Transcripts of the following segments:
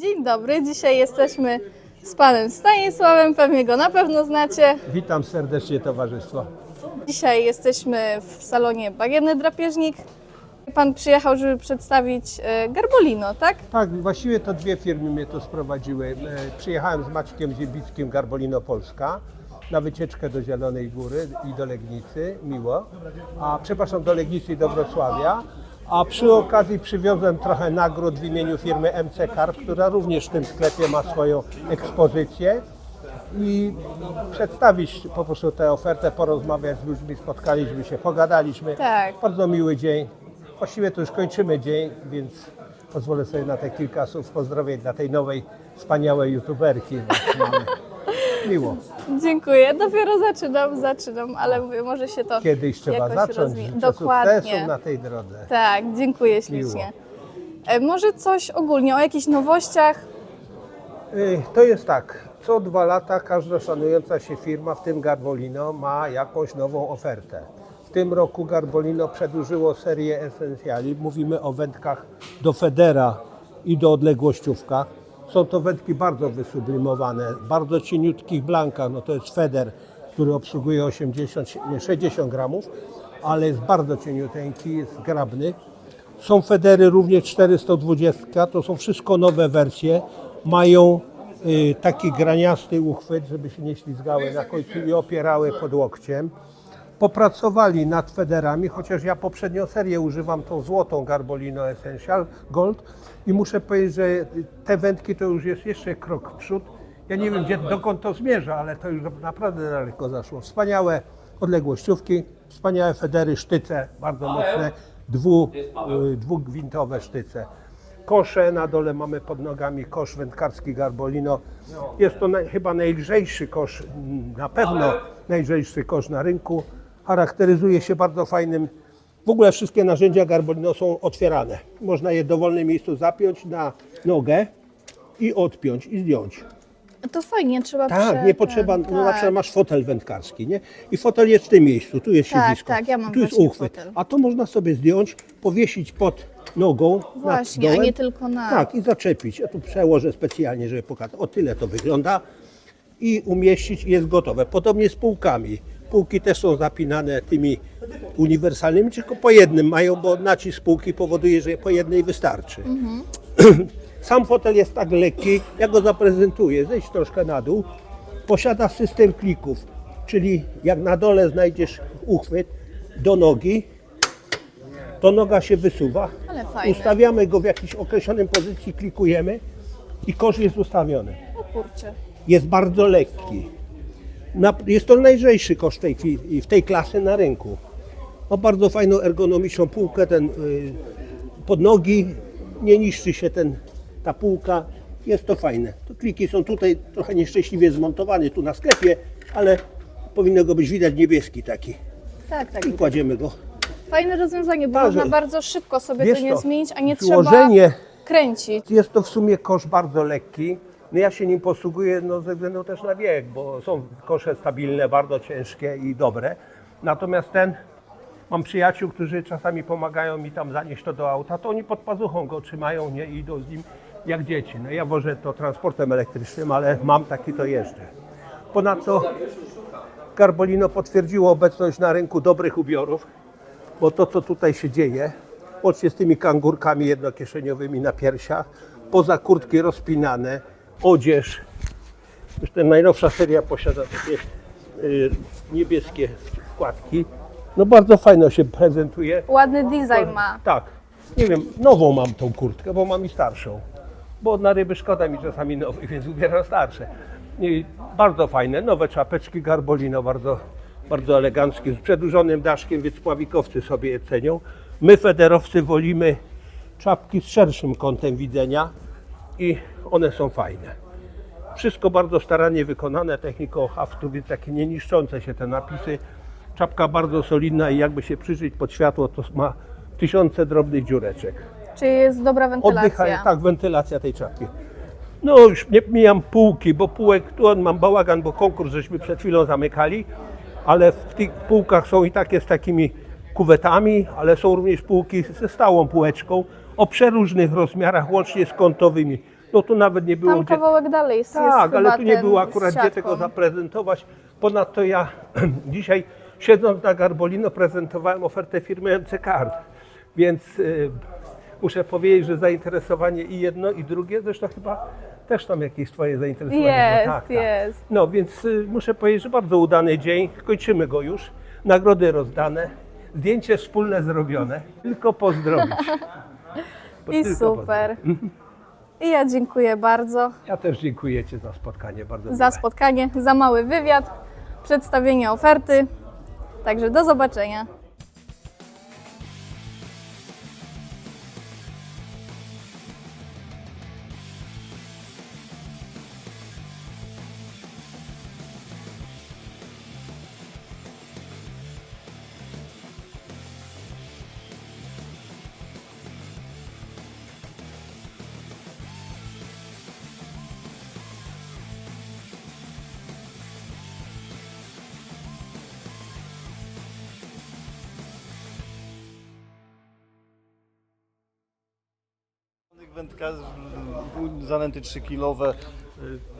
Dzień dobry, dzisiaj jesteśmy z panem Stanisławem, pewnie go na pewno znacie. Witam serdecznie towarzystwo. Dzisiaj jesteśmy w salonie Bagienny Drapieżnik. Pan przyjechał, żeby przedstawić e, Garbolino, tak? Tak, właściwie to dwie firmy mnie tu sprowadziły. E, Przyjechałem z Maćkiem Ziebickim Garbolino Polska na wycieczkę do Zielonej Góry i do Legnicy, miło. A przepraszam, do Legnicy i do Wrocławia. A przy okazji przywiozłem trochę nagród w imieniu firmy MC Carp, która również w tym sklepie ma swoją ekspozycję. I przedstawić po prostu tę ofertę, porozmawiać z ludźmi, spotkaliśmy się, pogadaliśmy. Tak. Bardzo miły dzień. Właściwie to już kończymy dzień, więc pozwolę sobie na te kilka słów pozdrowień dla tej nowej, wspaniałej youtuberki. Więc mamy Miło. Dziękuję. Dopiero zaczynam, zaczynam, ale mówię, może się to Kiedyś trzeba jakoś zacząć. Życzę Dokładnie. sukcesu na tej drodze. Tak, dziękuję ślicznie. E, Może coś ogólnie o jakichś nowościach? Y, To jest tak, co dwa lata każda szanująca się firma, w tym Garbolino, ma jakąś nową ofertę. W tym roku Garbolino przedłużyło serię Essentiali. Mówimy o wędkach do Federa i do odległościówka. Są to wędki bardzo wysublimowane, bardzo cieniutkich blankach. No to jest Feder, który obsługuje 80, nie, 60 gramów, ale jest bardzo cieniuteńki, jest zgrabny. Są Federy również 420, to są wszystko nowe wersje. Mają y, taki graniasty uchwyt, żeby się nie ślizgały na końcu i opierały pod łokciem. Popracowali nad Federami, chociaż ja poprzednią serię używam tą złotą Garbolino Essential Gold i muszę powiedzieć, że te wędki to już jest jeszcze krok w przód. Ja nie wiem, gdzie, dokąd to zmierza, ale to już naprawdę daleko zaszło. Wspaniałe odległościówki, wspaniałe Federy, sztyce, bardzo mocne, dwu, y, dwugwintowe sztyce. Kosze na dole mamy pod nogami kosz wędkarski Garbolino. Jest to naj, chyba najlżejszy kosz, mm, na pewno najlżejszy kosz na rynku. Charakteryzuje się bardzo fajnym. W ogóle wszystkie narzędzia Garbolino są otwierane. Można je w dowolnym miejscu zapiąć na nogę i odpiąć i zdjąć. To fajnie, trzeba Tak, prze- nie potrzeba, no na tak. przykład masz fotel wędkarski, nie? I fotel jest w tym miejscu, tu jest Tak, siedzisko, tak, ja mam tu jest właśnie uchwyt. fotel. A to można sobie zdjąć, powiesić pod nogą, Właśnie, nad a dołem. nie tylko na- Tak, i zaczepić. Ja tu przełożę specjalnie, żeby pokazać. O tyle to wygląda. I umieścić i jest gotowe. Podobnie z półkami. Półki też są zapinane tymi uniwersalnymi, tylko po jednym mają, bo nacisk półki powoduje, że po jednej wystarczy. Sam fotel jest tak lekki, ja go zaprezentuję. Zejdź troszkę na dół. Posiada system klików, czyli jak na dole znajdziesz uchwyt do nogi, to noga się wysuwa. Ale fajne. Ustawiamy go w jakiejś określonej pozycji, klikujemy i kosz jest ustawiony. O kurczę. Jest bardzo lekki. Jest to najlżejszy kosz tej, chwili- w tej klasy na rynku. Ma bardzo fajną ergonomiczną półkę, ten y, pod nogi nie niszczy się ten, ta półka. Jest to fajne. To kliki są tutaj trochę nieszczęśliwie zmontowane tu na sklepie, ale powinno go być widać niebieski taki. Tak, tak. I kładziemy go. Fajne rozwiązanie, bo Tak, można bardzo szybko sobie to nie zmienić, a nie trzeba kręcić. Jest to w sumie kosz bardzo lekki. No ja się nim posługuję no, ze względu też na wiek, bo są kosze stabilne, bardzo ciężkie i dobre. Natomiast ten, mam przyjaciół, którzy czasami pomagają mi tam zanieść to do auta, to oni pod pazuchą go trzymają nie, i idą z nim jak dzieci. No ja wożę to transportem elektrycznym, ale mam taki to jeżdżę. Ponadto Garbolino potwierdziło obecność na rynku dobrych ubiorów, bo to, co tutaj się dzieje, łącznie z tymi kangurkami jednokieszeniowymi na piersiach, poza kurtki rozpinane, odzież. Już ten najnowsza seria posiada takie y, niebieskie wkładki. No bardzo fajno się prezentuje. Ładny design ma. Tak, nie wiem, nową mam tą kurtkę, bo mam i starszą. Bo na ryby szkoda mi czasami nowych, więc ubieram starsze. I bardzo fajne, nowe czapeczki Garbolino, bardzo, bardzo eleganckie, z przedłużonym daszkiem, więc pławikowcy sobie je cenią. My federowcy wolimy czapki z szerszym kątem widzenia i one są fajne. Wszystko bardzo starannie wykonane techniką haftu, więc takie nie niszczące się te napisy. Czapka bardzo solidna i jakby się przyjrzeć pod światło, to ma tysiące drobnych dziureczek. Czyli jest dobra wentylacja. Oddycha, tak, wentylacja tej czapki. No już nie mijam półki, bo półek, tu on mam bałagan, bo konkurs żeśmy przed chwilą zamykali, ale w tych półkach są i takie z takimi kuwetami, ale są również półki ze stałą półeczką o przeróżnych rozmiarach, łącznie z kątowymi. No tu nawet nie było Tam gdzie... kawałek dalej jest Tak, ale tu nie było akurat gdzie tego zaprezentować. Ponadto ja dzisiaj siedząc na Garbolino prezentowałem ofertę firmy MC Card, więc y, muszę powiedzieć, że zainteresowanie i jedno i drugie, zresztą chyba też tam jakieś twoje zainteresowanie Jest. Tak, tak. jest. No więc y, muszę powiedzieć, że bardzo udany dzień, kończymy go już, nagrody rozdane, zdjęcie wspólne zrobione, tylko pozdrowić. I super. I ja dziękuję bardzo Ja też dziękuję Ci za spotkanie, bardzo za miłe. spotkanie, za mały wywiad, przedstawienie oferty. Także do zobaczenia. Wędkarz, zanęty 3-kilowe.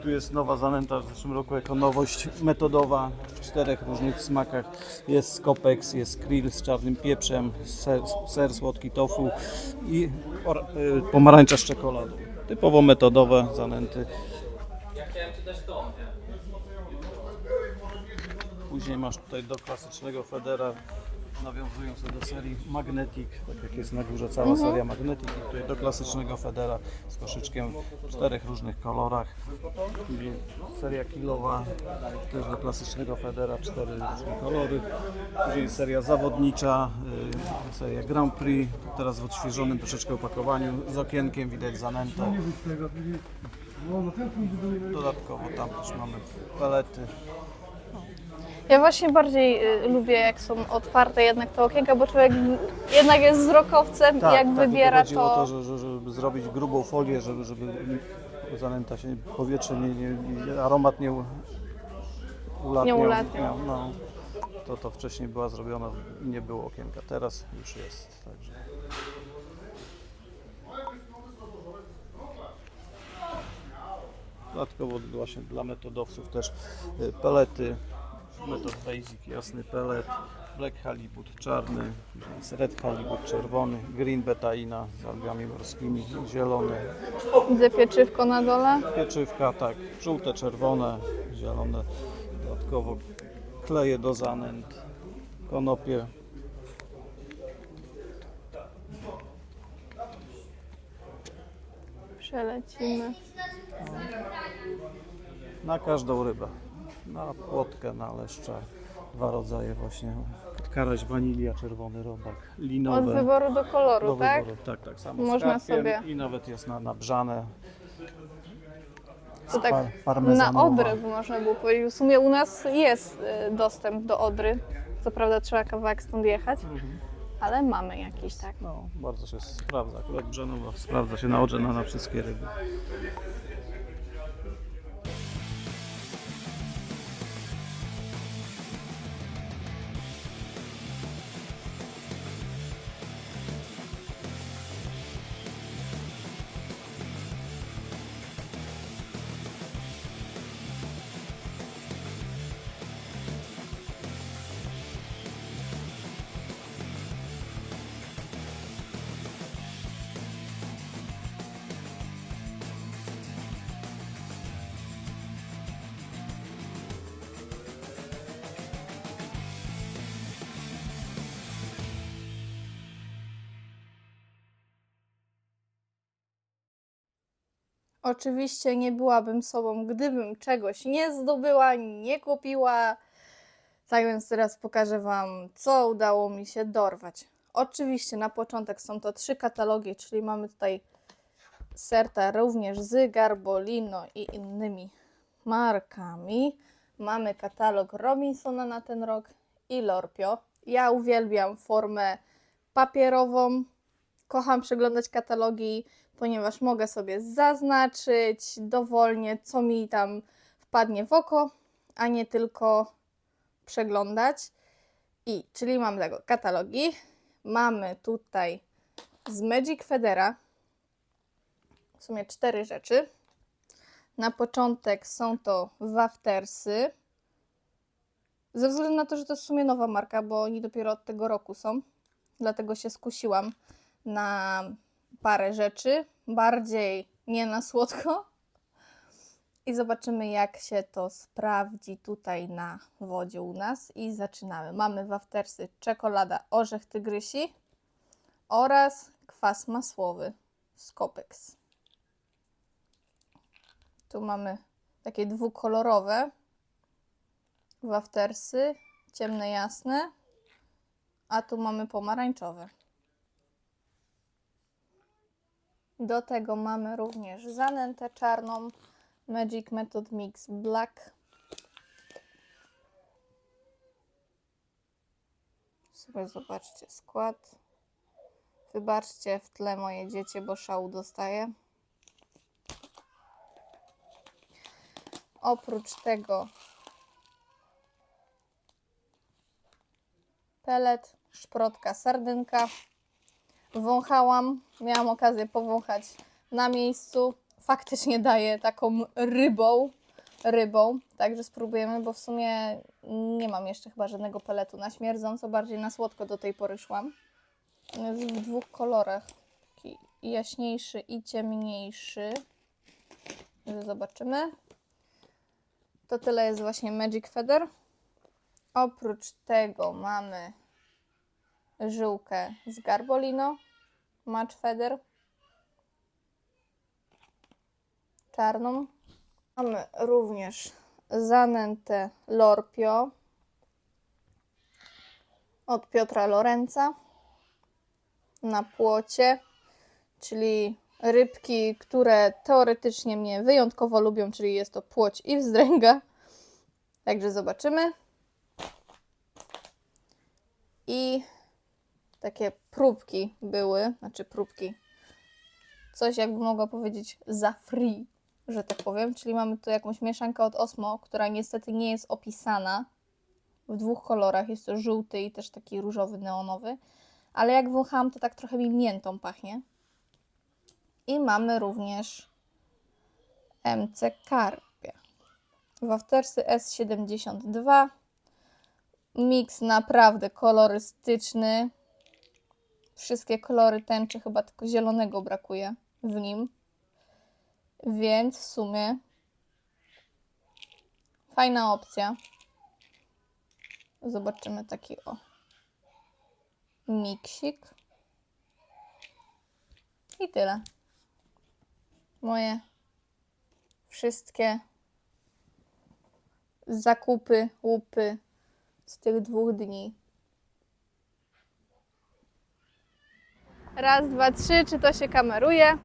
Tu jest nowa zanęta w zeszłym roku jako nowość metodowa w czterech różnych smakach. Jest skopex, jest krill z czarnym pieprzem, ser, ser słodki tofu i y, pomarańcza z czekoladą. Typowo metodowe zanęty. Później masz tutaj do klasycznego Federa, nawiązując do serii Magnetic, tak jak jest na górze cała seria Magnetic i tutaj do klasycznego Federa z koszyczkiem w czterech różnych kolorach. Seria kilowa, też do klasycznego Federa, cztery różne kolory. Później seria zawodnicza, y, seria Grand Prix, teraz w odświeżonym troszeczkę opakowaniu, z okienkiem widać zanętę. Dodatkowo tam też mamy pelety. Ja właśnie bardziej y, lubię, jak są otwarte jednak te okienka, bo człowiek jednak jest wzrokowcem i jak tak, wybiera tylko to... o to, że, że, żeby zrobić grubą folię, żeby, żeby zanęta się, powietrze, nie, nie, nie, aromat nie u- ulatniał. Nie ulatniał. No, to, to wcześniej była zrobiona i nie było okienka, teraz już jest. Także. Dodatkowo właśnie dla metodowców też y, pelety, metod basic, jasny pelet, black halibut czarny, red halibut czerwony, green betaina z algami morskimi, zielony, Widzę pieczywko na dole. pieczywka, tak, żółte, czerwone, zielone, dodatkowo kleje do zanęt, konopie, Przelecimy. na każdą rybę, na płotkę, na leszcze, dwa rodzaje właśnie, karaś wanilia, czerwony robak, Od linowe. wyboru do koloru, do tak? wyboru. Tak, tak, samo Można sobie- i nawet jest na, na brzane. To tak par- na. Odrę by można było powiedzieć. W sumie u nas jest y, dostęp do Odry. Co prawda trzeba kawałek stąd jechać, ale mamy jakiś, tak? No, bardzo się sprawdza. Akurat brzanowa sprawdza się na odrze na, na wszystkie ryby. Oczywiście nie byłabym sobą, gdybym czegoś nie zdobyła, nie kupiła. Tak więc teraz pokażę Wam, co udało mi się dorwać. Oczywiście na początek są to trzy katalogi, czyli mamy tutaj serta również z Garbolino i innymi markami. Mamy katalog Robinsona na ten rok i Lorpio. Ja uwielbiam formę papierową. Kocham przeglądać katalogi, ponieważ mogę sobie zaznaczyć dowolnie, co mi tam wpadnie w oko, a nie tylko przeglądać. I, czyli mam tego katalogi. Mamy tutaj z Magic Federa w sumie cztery rzeczy. Na początek są to waftersy. Ze względu na to, że to jest w sumie nowa marka, bo oni dopiero od tego roku są. Dlatego się skusiłam na parę rzeczy. Bardziej nie na słodko. I zobaczymy, jak się to sprawdzi tutaj na wodzie u nas. I zaczynamy. Mamy waftersy czekolada orzech tygrysi oraz kwas masłowy Skopex. Tu mamy takie dwukolorowe waftersy, ciemne, jasne, a tu mamy pomarańczowe. Do tego mamy również zanętę czarną Magic Method Mix Black. Sobie zobaczcie skład. Wybaczcie w tle moje dziecię, bo szału dostaję. Oprócz tego pelet, szprotka, sardynka. Wąchałam, miałam okazję powąchać na miejscu. Faktycznie daje taką rybą, rybą, także spróbujemy, bo w sumie nie mam jeszcze chyba żadnego peletu na śmierdząco, bardziej na słodko do tej pory szłam. Jest w dwóch kolorach, taki jaśniejszy i ciemniejszy. Zobaczymy. To tyle jest właśnie Magic Feather. Oprócz tego mamy żyłkę z Garbolino, Match Feather, czarną. Mamy również zanętę Lorpio od Piotra Lorenza na płocie, czyli rybki, które teoretycznie mnie wyjątkowo lubią, czyli jest to płoć i wzdręga. Także zobaczymy. I takie próbki były, znaczy próbki, coś jakby mogła powiedzieć za free, że tak powiem. Czyli mamy tu jakąś mieszankę od Osmo, która niestety nie jest opisana w dwóch kolorach. Jest to żółty i też taki różowy, neonowy. Ale jak wąchałam, to tak trochę mi miętą pachnie. I mamy również MC Carpia. Waftersy S72. Miks naprawdę kolorystyczny. Wszystkie kolory tęczy, chyba tylko zielonego brakuje w nim. Więc w sumie fajna opcja. Zobaczymy taki o miksik. I tyle. Moje wszystkie zakupy, łupy z tych dwóch dni. Raz, dwa, trzy, czy to się kameruje?